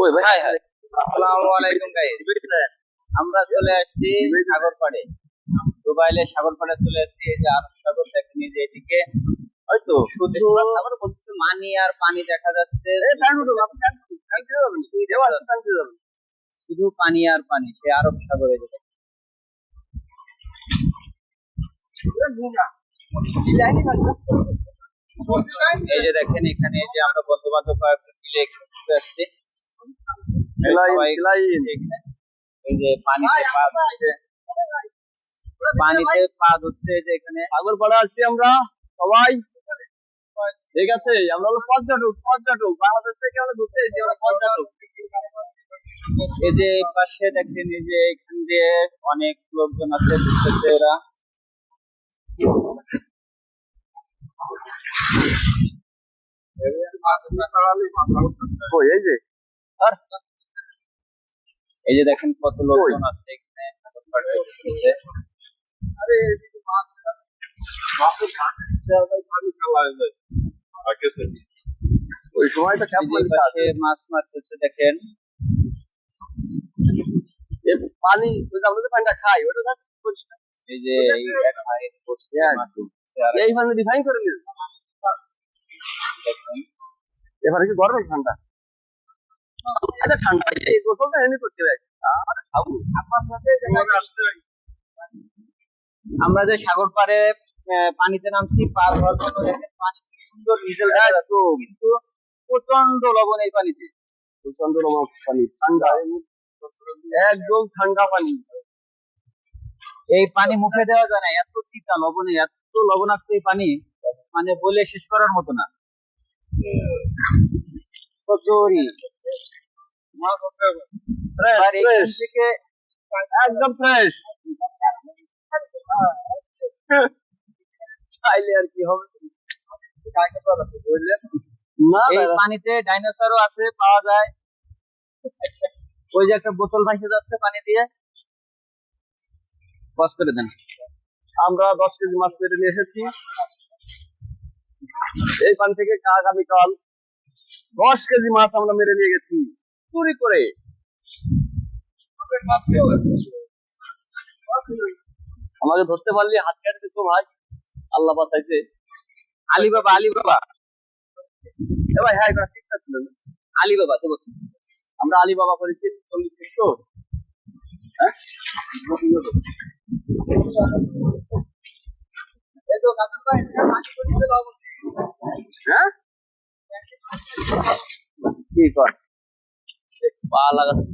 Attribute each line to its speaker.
Speaker 1: ওই ভাই।
Speaker 2: Hi hi. আসসালামু আলাইকুম গাইস আমরা চলে আসছি সাগর পাড়ে দুবাইলে সাগর পাড়ে চলে আসছি। এই যে আরব সাগর দেখেন এই যে এদিকে।
Speaker 1: হয়তো
Speaker 2: শুধু মানি আর পানি দেখা যাচ্ছে। শুধু পানি আর পানি সে আরব সাগরে যে দেখেন। এই যে দেখেন এখানে যে আমরা বন্ধু বান্ধব মিলে আসছি। এই যে পানিতে পা ধুচ্ছে। পানিতে পা ধুচ্ছে যে এখানে।
Speaker 1: পাড়ে আসছি আমরা সবাই। ঠিক আছে আমরা হলো পর্যটক পর্যটক বাংলাদেশ থেকে আমরা ঘুরতে এসেছি আমরা পর্যটক
Speaker 2: এই যে পাশে দেখেন এই যে এখান দিয়ে অনেক লোকজন আছে ঘুরতেছে ওরা
Speaker 1: ওই এই যে। আর?
Speaker 2: এই যে দেখেন কত লোকজন আছে এখানে। ঘুরতেছে।
Speaker 1: আরে মাছ মাছের ঘাট পানি খাওয়া যায়। ওই সময়টা
Speaker 2: এই যে এই পাশে মাছ মারতেছে দেখেন।
Speaker 1: পানি ওই যে আমরা যে পানিটা খাই ওটা জাস্ট পরিষ্কার।
Speaker 2: এই যে এই
Speaker 1: করে দিল এবারে কি গরম ঠান্ডা আচ্ছা ঠান্ডা এই গোসলটা করতে
Speaker 2: আমরা যে সাগর পাড়ে আহ, পানিতে নামছি পার ধোয়ার জন্য দেখেন পানি সুন্দর ডিজেল কিন্তু প্রচণ্ড লবণ এই পানিতে।
Speaker 1: প্রচণ্ড লবণ পানি ঠান্ডা। একদম ঠান্ডা পানি।
Speaker 2: এই পানি মুখে দেওয়া যায় না এত তিতা লবণে এত লবণাক্ত এই পানি মানে বলে শেষ করার মতো না। কচুরি। আর এখান
Speaker 1: fresh।
Speaker 2: থেকে
Speaker 1: একদম ফ্রেশ
Speaker 2: চাইলে আর কি হবে? এই পানিতে ডাইনোসরও আছে পাওয়া যায়। ওই যে একটা বোতল ভাসে যাচ্ছে পানি দিয়ে। বস করে দেন।
Speaker 1: আমরা দশ কেজি মাছ পেটে নিয়ে এসেছি। এই পান থেকে আগামীকাল দশ কেজি মাছ আমরা মেরে নিয়ে গেছি। চুরি করে। আমাকে ধরতে পারলে, হাত কেটে দিত ভাই। আল্লাহ বাঁচাইছে।
Speaker 2: আলী বাবা আলী বাবা
Speaker 1: ভাই হ্যাঁ ঠিক আছে।
Speaker 2: আলী বাবা দেবো
Speaker 1: আমরা আলী বাবা করেছি, চল্লিশ তো
Speaker 2: তো
Speaker 1: হ্যাঁ? কি কর পা লাগাচ্ছে